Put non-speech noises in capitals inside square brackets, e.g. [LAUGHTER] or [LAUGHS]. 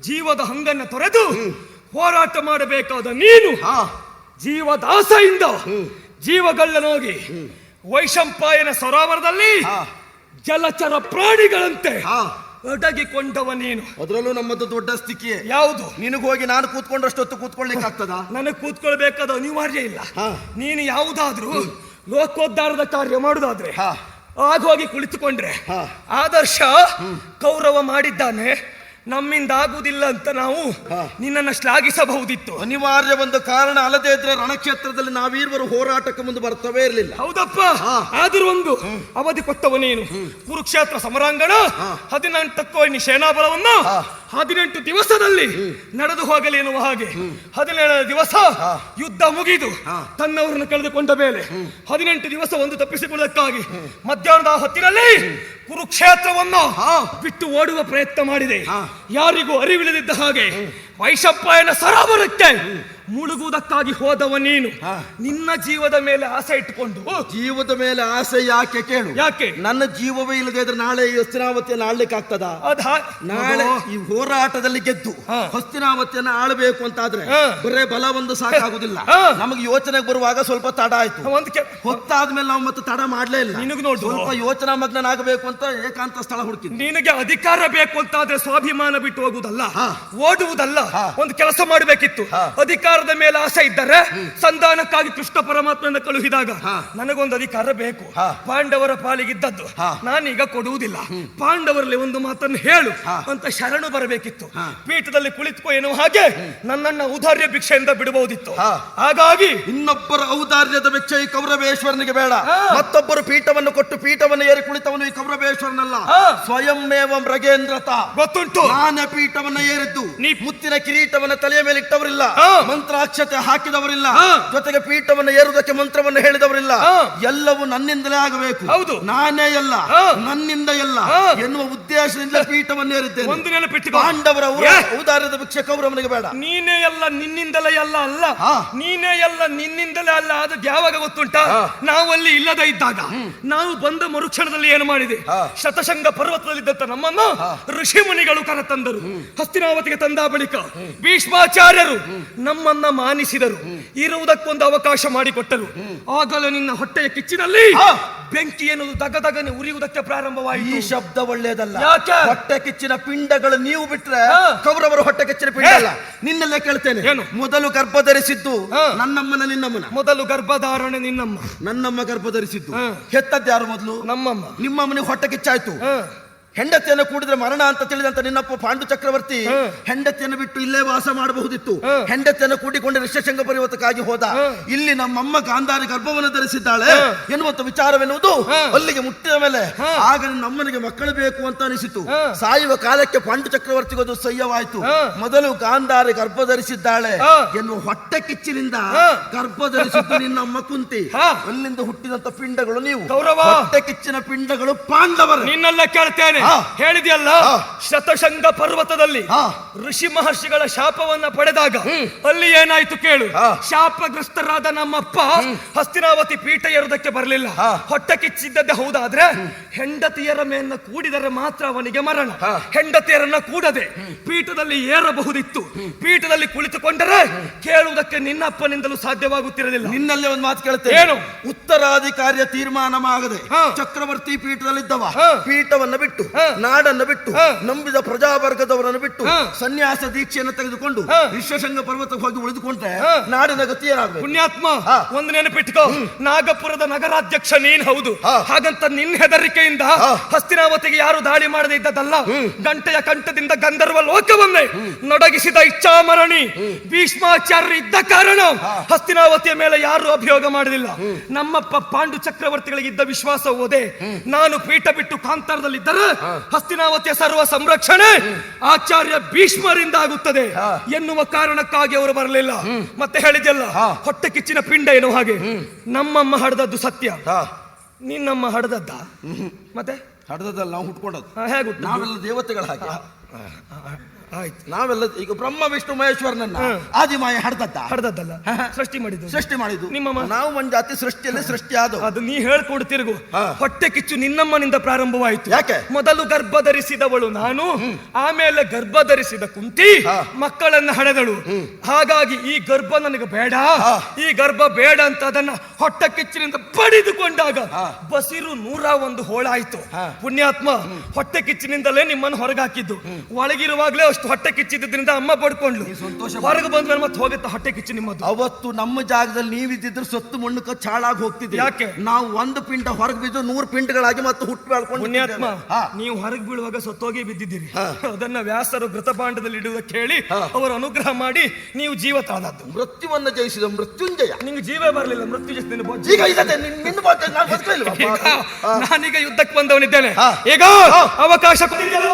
ಜೀವದ ಹಂಗನ್ನ ತೊರೆದು ಹೋರಾಟ ಮಾಡಬೇಕಾದ ನೀನು ಹಾ. ಜೀವದಾಸೆಯಿಂದ ಜೀವಗಳ್ಳನೋಗಿ ವೈಶಂಪಾಯನ ಸರೋವರದಲ್ಲಿ. ಜಲಚರ ಪ್ರಾಣಿಗಳಂತೆ ಹಾ. ಒಡಗಿಕೊಂಡವ ನೀನು. ಅದರಲ್ಲೂ ನಮ್ಮದು ದೊಡ್ಡ ಸ್ಥಿತಿ ಯಾವುದು? ನಿನಗೆ ಹೋಗಿ ನಾನು ಕೂತ್ಕೊಂಡಷ್ಟೊತ್ತು ಕೂತ್ಕೊಳ್ಳಿಕ್ಕಾಗ್ತದ ನನಗೆ ಕೂತ್ಕೊಳ್ಬೇಕಾದ ಅನಿವಾರ್ಯ ಇಲ್ಲ. ನೀನು ಯಾವುದಾದ್ರೂ ಲೋಕೋದ್ಧಾರದ ಕಾರ್ಯ ಮಾಡುದಾದ್ರೆ. ಆಗ ಹೋಗಿ ಕುಳಿತುಕೊಂಡ್ರೆ. ಆದರ್ಶ ಕೌರವ ಮಾಡಿದ್ದಾನೆ. ನಮ್ಮಿಂದ ಆಗುವುದಿಲ್ಲ ಅಂತ ನಾವು. ನಿನ್ನನ್ನು ಶ್ಲಾಘಿಸಬಹುದಿತ್ತು. ಅನಿವಾರ್ಯ ಒಂದು ಕಾರಣ ಅಲ್ಲದೆ ಇದ್ರೆ ರಣಕ್ಷೇತ್ರದಲ್ಲಿ ನಾವೀರ್ವರು ಹೋರಾಟಕ್ಕೆ ಮುಂದೆ ಬರ್ತವೇ ಇರಲಿಲ್ಲ. ಹೌದಪ್ಪ. ಆದರೂ ಒಂದು ಅವಧಿ ಕೊಟ್ಟವನೇನು ಕುರುಕ್ಷೇತ್ರ ಸಮರಾಂಗಣ ಹದಿನೆಂಟಕ್ಕೂ ಸೇನಾಬಲವನ್ನು ಹದಿನೆಂಟು ದಿವಸದಲ್ಲಿ ನಡೆದು ಹೋಗಲಿ ಎನ್ನುವ ಹಾಗೆ. ಹದಿನೇಳನೇ ದಿವಸ ಯುದ್ಧ ಮುಗಿದು ತನ್ನವರನ್ನು ಕಳೆದುಕೊಂಡ ಮೇಲೆ ಹದಿನೆಂಟು ದಿವಸ ಒಂದು ತಪ್ಪಿಸಿಕೊಳ್ಳಕ್ಕಾಗಿ ಮಧ್ಯಾಹ್ನದ ಹೊತ್ತಿನಲ್ಲಿ ಕುರುಕ್ಷೇತ್ರವನ್ನು ಹಾ. ಬಿಟ್ಟು ಓಡುವ ಪ್ರಯತ್ನ ಮಾಡಿದೆ ಹಾ. ಯಾರಿಗೂ ಅರಿವಿಲ್ಲದಿದ್ದ ಹಾಗೆ ವೈಶಂಪಾಯನ ಸರೋವರಕ್ಕೆ ಮುಳುಗುವುದಕ್ಕಾಗಿ ಹೋದವ ನೀನು. ನಿನ್ನ ಜೀವದ ಮೇಲೆ ಆಸೆ ಇಟ್ಟುಕೊಂಡು. ಜೀವದ ಮೇಲೆ ಆಸೆ ಯಾಕೆ ಕೇಳು. ಯಾಕೆ? ನನ್ನ ಜೀವವೇ ಇಲ್ಲದೆ ಇದ್ರೆ ನಾಳೆ ಈ ಹಸ್ತಿನಾವತಿಯನ್ನು ಆಳ್ಲಿಕ್ಕೆ ಆಗ್ತದ? ಅದ್ ನಾಳೆ ಈ ಹೋರಾಟದಲ್ಲಿ ಗೆದ್ದು. ಹಸ್ತಿನಾವತಿಯನ್ನು ಆಳ್ಬೇಕು ಅಂತಾದ್ರೆ ಆದ್ರೆ ಬರೇ ಬಲ ಒಂದು ಸಾಕಾಗುದಿಲ್ಲ. ನಮಗೆ ಯೋಚನೆ ಬರುವಾಗ ಸ್ವಲ್ಪ ತಡ ಆಯ್ತು. ಒಂದು ಕೆ- ಹೊತ್ತಾದ್ಮೇಲೆ ನಾವು ಮತ್ತೆ ತಡ ಮಾಡ್ಲೇ ಇಲ್ಲ. ನಿನಗೆ ನೋಡು. ಸ್ವಲ್ಪ ಯೋಚನಾ ಮಗ್ನಾಗಬೇಕು ಅಂತ ಏಕಾಂತ ಸ್ಥಳ ಹುಡುಕಿದ್ವಿ. ನಿನಗೆ ಅಧಿಕಾರ ಬೇಕು ಅಂತಾದ್ರೆ ಸ್ವಾಭಿಮಾನ ಬಿಟ್ಟು ಹೋಗುದಲ್ಲ. ಓಡುವುದಲ್ಲ. ಒಂದು ಕೆಲಸ ಮಾಡಬೇಕಿತ್ತು. ಹಾ. ಅಧಿಕಾರದ ಮೇಲೆ ಆಸೆ ಇದ್ದರೆ ಸಂಧಾನಕ್ಕಾಗಿ ಕೃಷ್ಣ ಪರಮಾತ್ಮನ ಕಳುಹಿದಾಗ. ನನಗೊಂದು ಅಧಿಕಾರ ಬೇಕು. ಪಾಂಡವರ ಪಾಲಿಗಿದ್ದದ್ದು. ನಾನೀಗ ಕೊಡುವುದಿಲ್ಲ ಪಾಂಡವರಲ್ಲಿ ಒಂದು ಮಾತನ್ನು ಹೇಳು. ಅಂತ ಶರಣು ಬರಬೇಕಿತ್ತು. ಪೀಠದಲ್ಲಿ ಕುಳಿತುಕೋ ಎನ್ನುವ ಹಾಗೆ ನನ್ನನ್ನ ಔದಾರ್ಯ ಭಿಕ್ಷೆಯಿಂದ ಬಿಡಬಹುದಿತ್ತು. ಹಾಗಾಗಿ ಇನ್ನೊಬ್ಬರ ಔದಾರ್ಯದ ಭಿಕ್ಷ ಈ ಕೌರವೇಶ್ವರನಿಗೆ ಬೇಡ ಮತ್ತೊಬ್ಬರು ಪೀಠವನ್ನು ಕೊಟ್ಟು ಪೀಠವನ್ನು ಏರಿ ಕುಳಿತವನು ಈ ಕೌರವೇಶ್ವರನಲ್ಲ. ಸ್ವಯಂ ಮೇವ ಮೃಗೇಂದ್ರತ ಗೊತ್ತುಂಟು ನಾನೇ ಪೀಠವನ್ನು ಏರಿದ್ದು ನೀ- ಮುತ್ತಿನ ಕಿರೀಟವನ್ನ ತಲೆಯ ಮೇಲೆ ಇಟ್ಟವರಿಲ್ಲ. ಮಂತ್ರಾಕ್ಷತೆ ಹಾಕಿದವರಿಲ್ಲ. ಜೊತೆಗೆ ಪೀಠವನ್ನು ಏರುವುದಕ್ಕೆ ಮಂತ್ರವನ್ನು ಹೇಳಿದವರಿಲ್ಲ. ಎಲ್ಲವೂ ನನ್ನಿಂದಲೇ ಆಗಬೇಕು. ಹೌದು. ನಾನೇ ಎಲ್ಲ ನನ್ನಿಂದ ಎಲ್ಲ ಎನ್ನುವ ಉದ್ದೇಶದಿಂದ ಪೀಠವನ್ನು ಏರಿದ್ದೇನೆ. ಒಂದು ನೆನಪಿಟ್ಟುಕೋ ಪಾಂಡವರ! ಔದಾರ್ಯದ ಭಿಕ್ಷೆ ಕೌರವನಿಗೆ ಬೇಡ. ನೀನೇ ಎಲ್ಲ ನಿನ್ನಿಂದಲೇ ಎಲ್ಲ ಅಲ್ಲ. ನೀನೇ ಎಲ್ಲ ನಿನ್ನಿಂದಲೇ ಅಲ್ಲ. ಅದು ಯಾವಾಗ ಗೊತ್ತುಂಟ? ನಾವಲ್ಲಿ ನಾವು ಅಲ್ಲಿ ಇಲ್ಲದ ಇದ್ದಾಗ ನಾವು ಬಂದ ಮರುಕ್ಷಣದಲ್ಲಿ ಏನು ಮಾಡಿದೆ. ಶತಶಂಗ ಪರ್ವತದಲ್ಲಿದ್ದಂತ ನಮ್ಮನ್ನು ಋಷಿ ಮುನಿಗಳು ಕರೆತಂದರು. ಹಸ್ತಿನಾವತಿಗೆ ತಂದ ಬಳಿಕ ಭೀಷ್ಮಾಚಾರ್ಯರು ನಮ್ಮನ್ನ ಮಾನಿಸಿದರು. ಇರುವುದಕ್ಕೊಂದು ಅವಕಾಶ ಮಾಡಿಕೊಟ್ಟರು. ಆಗಲೇ ನಿನ್ನ ಹೊಟ್ಟೆಯ ಕಿಚ್ಚಿನಲ್ಲಿ. ಬೆಂಕಿ ಎನ್ನುವುದು ದಗದಗನೆ ಉರಿಯುವುದಕ್ಕೆ ಪ್ರಾರಂಭವಾಯಿತು. ಈ ಶಬ್ದ ಒಳ್ಳೆಯದಲ್ಲ. ಯಾಕೆ? ಹೊಟ್ಟೆ ಕಿಚ್ಚಿನ ಪಿಂಡಗಳು ನೀವು ಬಿಟ್ರೆ. ಕೌರವರು ಹೊಟ್ಟೆ ಕಿಚ್ಚಿನ ಪಿಂಡ ಅಲ್ಲ ನಿನ್ನಲ್ಲೇ ಕೇಳ್ತೇನೆ. ಏನು? ಮೊದಲು ಗರ್ಭ ಧರಿಸಿದ್ದು. ನನ್ನಮ್ಮನ ನಿನ್ನಮ್ಮನ? ಮೊದಲು ಗರ್ಭಧಾರಣೆ ನಿನ್ನಮ್ಮ. ನನ್ನಮ್ಮ ಗರ್ಭ ಧರಿಸಿದ್ದು ಹೆತ್ತದ್ದು ಯಾರು ಮೊದಲು? ನಮ್ಮಮ್ಮ. ನಿಮ್ಮಮ್ಮನಿಗೆ ಹೊಟ್ಟೆ ಕಿಚ್ಚಾಯ್ತು. ಹೆಂಡತಿಯನ್ನು ಕೂಡಿದ್ರೆ ಮರಣ ಅಂತ ತಿಳಿದಂತ ನಿನ್ನಪ್ಪ ಪಾಂಡು ಚಕ್ರವರ್ತಿ ಹೆಂಡತಿಯನ್ನು ಬಿಟ್ಟು ಇಲ್ಲೇ ವಾಸ ಮಾಡಬಹುದಿತ್ತು. ಹೆಂಡತಿಯನ್ನು ಕೂಡಿಕೊಂಡು ಋಷಶಂಗ ಪರ್ವತಕ್ಕಾಗಿ ಹೋದ. ಇಲ್ಲಿ ನಮ್ಮಮ್ಮ ಗಾಂಧಾರಿ ಗರ್ಭವನ್ನು ಧರಿಸಿದ್ದಾಳೆ. ಎನ್ನುವಂತ ವಿಚಾರವೆನ್ನುವುದು ಅಲ್ಲಿಗೆ ಮುಟ್ಟಿದ ಮೇಲೆ ಆಗ ನಮ್ಮನಿಗೆ ಮಕ್ಕಳು ಬೇಕು ಅಂತ ಅನಿಸಿತು. ಸಾಯುವ ಕಾಲಕ್ಕೆ ಪಾಂಡು ಚಕ್ರವರ್ತಿಗದು ಸಹ್ಯವಾಯಿತು ಮೊದಲು ಗಾಂಧಾರಿ ಗರ್ಭ ಧರಿಸಿದ್ದಾಳೆ. ಎನ್ನುವ ಹೊಟ್ಟೆ ಕಿಚ್ಚಿನಿಂದ ಗರ್ಭ ಧರಿಸಿದ್ದು [LAUGHS] ನಿನ್ನಮ್ಮ ಕುಂತಿ. ಅಲ್ಲಿಂದ ಹುಟ್ಟಿದಂತ ಪಿಂಡಗಳು ನೀವು. ಹೊಟ್ಟೆ ಕಿಚ್ಚಿನ ಪಿಂಡಗಳು ಪಾಂಡವರು. ನಿನ್ನೆಲ್ಲ ಕೇಳ್ತೇನೆ. ಹೇಳಿದ್ಯಲ್ಲ. ಶತಶಂಗ ಪರ್ವತದಲ್ಲಿ. ಋಷಿ ಮಹರ್ಷಿಗಳ ಶಾಪವನ್ನ ಪಡೆದಾಗ ಅಲ್ಲಿ ಏನಾಯ್ತು ಕೇಳು. ಶಾಪಗ್ರಸ್ತರಾದ ನಮ್ಮಪ್ಪ ಹಸ್ತಿನಾವತಿ ಪೀಠ ಏರುವುದಕ್ಕೆ ಬರಲಿಲ್ಲ. ಹೊಟ್ಟೆ ಕಿಚ್ಚಿದ್ದದ್ದೇ ಹೌದಾದ್ರೆ ಹೆಂಡತಿಯರ ಮೇನ್ನ ಕೂಡಿದರೆ ಮಾತ್ರ ಅವನಿಗೆ ಮರಣ ಹೆಂಡತಿಯರನ್ನ ಕೂಡದೆ ಪೀಠದಲ್ಲಿ ಏರಬಹುದಿತ್ತು ಪೀಠದಲ್ಲಿ ಕುಳಿತುಕೊಂಡರೆ ಕೇಳುವುದಕ್ಕೆ ನಿನ್ನಪ್ಪನಿಂದಲೂ ಸಾಧ್ಯವಾಗುತ್ತಿರಲಿಲ್ಲ ನಿನ್ನಲ್ಲೇ ಒಂದು ಮಾತು ಕೇಳುತ್ತೆ ಏನು? ಉತ್ತರಾಧಿಕಾರಿಯ ತೀರ್ಮಾನವಾಗದೆ ಹಾ. ಚಕ್ರವರ್ತಿ ಪೀಠದಲ್ಲಿದ್ದವ. ಪೀಠವನ್ನ ಬಿಟ್ಟು. ನಾಡನ್ನ ಬಿಟ್ಟು ಹಾ. ನಂಬಿದ ಪ್ರಜಾವರ್ಗದವರನ್ನು ಬಿಟ್ಟು. ಸನ್ಯಾಸ ದೀಕ್ಷೆಯನ್ನು ತೆಗೆದುಕೊಂಡು. ವಿಶ್ವಶಂಗ ಪರ್ವತಕ್ಕೆ ಹೋಗಿ ಉಳಿದುಕೊಂಡ್ರೆ. ನಾಡಿನ ಗತಿ ಏನಾಗಬೇಕು ಪುಣ್ಯಾತ್ಮ. ಒಂದು ನೆನಪಿಟ್ಕೋ ನಾಗಪುರದ ನಗರಾಧ್ಯಕ್ಷ ನೀನ್ ಹೌದು. ಹಾಗಂತ ನಿನ್ನ ಹೆದರಿಕೆಯಿಂದ. ಹಸ್ತಿನಾವತಿಗೆ ಯಾರು ದಾಳಿ ಮಾಡದೆ ಇದ್ದದಲ್ಲ ಗಂಟೆಯ ಕಂಠದಿಂದ ಗಂಧರ್ವ ಲೋಕವನ್ನೇ ನಡಗಿಸಿದ ಇಚ್ಛಾಮರಣಿ ಭೀಷ್ಮಾಚಾರ್ಯ ಇದ್ದ ಕಾರಣ ಹಸ್ತಿನಾವತಿಯ ಮೇಲೆ ಯಾರು ಅಭಿಯೋಗ ಮಾಡಲಿಲ್ಲ ನಮ್ಮಪ್ಪ ಪಾಂಡು ಚಕ್ರವರ್ತಿಗಳಿಗೆ ಇದ್ದ ವಿಶ್ವಾಸ ಓದೆ ನಾನು ಪೀಠ ಬಿಟ್ಟು ಕಾಂತಾರದಲ್ಲಿದ್ದರೆ ಹಸ್ತಿನಾವತಿಯ ಸರ್ವ ಸಂರಕ್ಷಣೆ ಆಚಾರ್ಯ ಭೀಷ್ಮರಿಂದ ಆಗುತ್ತದೆ. ಎನ್ನುವ ಕಾರಣಕ್ಕಾಗಿ ಅವರು ಬರಲಿಲ್ಲ. ಮತ್ತೆ ಹೇಳಿದೆಲ್ಲ. ಹೊಟ್ಟೆ ಕಿಚ್ಚಿನ ಪಿಂಡ ಏನೋ ಹಾಗೆ. ನಮ್ಮಮ್ಮ ಹಡದದ್ದು ಸತ್ಯ. ನಿನ್ನಮ್ಮ ಹಡದದ್ದ? ಮತ್ತೆ? ಹಡದದ್ದಲ್ಲ ನಾವು ಹುಟ್ಕೊಂಡದ್ದು ಹೇಗೆ ನಾವೆಲ್ಲ ದೇವತೆಗಳ ಹಾಗೆ. ಆಯ್ತು. ನಾವೆಲ್ಲ ಈಗ ಬ್ರಹ್ಮ ವಿಷ್ಣು ಮಹೇಶ್ವರನನ್ನ ಆದಿ ಆದಿಮಾಯ ಹಡ್ದದ್ದ? ಹಡ್ದದ್ದಲ್ಲ. ಸೃಷ್ಟಿ ಮಾಡಿದ್ದು. ಸೃಷ್ಟಿ ಮಾಡಿದ್ದು. ನಿಮ್ಮ ನಾವು ಒಂದ್ ಜಾತಿ ಸೃಷ್ಟಿಯಲ್ಲಿ ಸೃಷ್ಟಿ ಆದವು. ಅದು ನೀ ಹೇಳ್ಕೊಡ್ತಿರ್ಗು. ಹೊಟ್ಟೆ ಕಿಚ್ಚು ನಿನ್ನಮ್ಮನಿಂದ ಪ್ರಾರಂಭವಾಯಿತು. ಯಾಕೆ? ಮೊದಲು ಗರ್ಭ ಧರಿಸಿದವಳು ನಾನು ಆಮೇಲೆ ಗರ್ಭ ಧರಿಸಿದ ಕುಂತಿ ಮಕ್ಕಳನ್ನ ಹಡೆದಳು. ಹಾಗಾಗಿ ಈ ಗರ್ಭ ನನಗೆ ಬೇಡ. ಈ ಗರ್ಭ ಬೇಡ ಅಂತ ಅದನ್ನ ಹೊಟ್ಟೆ ಕಿಚ್ಚಿನಿಂದ ಪಡೆದುಕೊಂಡಾಗ. ಬಸಿರು ನೂರ ಒಂದು ಹೋಳಾಯ್ತು. ಪುಣ್ಯಾತ್ಮ ಹೊಟ್ಟೆ ಕಿಚ್ಚಿನಿಂದಲೇ ನಿಮ್ಮನ್ನು ಹೊರಗಾಕಿದ್ದು. ಒಳಗಿರುವಾಗ್ಲೇ ಅಷ್ಟು ಹೊಟ್ಟೆ ಕಿಚ್ಚಿದ್ದರಿಂದ ಅಮ್ಮ ಪಡ್ಕೊಂಡ್ಲು ಸಂತೋಷ ಹೊರಗೆ ಬಂದ್ಮೇಲೆ ಮತ್ತೆ ಹೋಗುತ್ತೆ ಹೊಟ್ಟೆ ಕಿಚ್ಚು ನಿಮ್ಮದು. ಅವತ್ತು ನಮ್ಮ ಜಾಗದಲ್ಲಿ ನೀವಿದ್ದಿದ್ರೆ ಸೊತ್ತು ಮಣ್ಣು ಚಾಳಾಗಿ ಹೋಗ್ತಿದ್ದೆ ಹೋಗ್ತಿದ್ವಿ ಯಾಕೆ? ನಾವು ಒಂದು ಪಿಂಡ ಹೊರಗೆ ಬಿದ್ದು ನೂರು ಪಿಂಡಗಳಾಗಿ ಮತ್ತೆ ಹುಟ್ಟು ಬೆಳ್ಕೊಂಡು ಪುಣ್ಯಾತ್ಮ. ನೀವು ಹೊರಗೆ ಬೀಳುವಾಗ ಸೊತ್ತೋಗಿ ಬಿದ್ದಿದ್ದೀರಿ. ಅದನ್ನ ವ್ಯಾಸರು ಮೃತಪಾಂಡದಲ್ಲಿ ಇಡುವುದಕ್ಕೆ ಹೇಳಿ. ಅವರು ಅನುಗ್ರಹ ಮಾಡಿ ನೀವು ಜೀವ ತಾಳದ್ದು. ಮೃತ್ಯುವನ್ನ ಜಯಿಸಿದ ಮೃತ್ಯುಂಜಯ. ನಿಮ್ಗೆ ಜೀವ ಬರಲಿಲ್ಲ ಮೃತ್ಯು. ನಾನೀಗ ಯುದ್ಧಕ್ಕೆ ಬಂದವನಿದ್ದೇನೆ. ಈಗ ಅವಕಾಶ ಕೊಟ್ಟಿದ್ಯಲ್ಲ,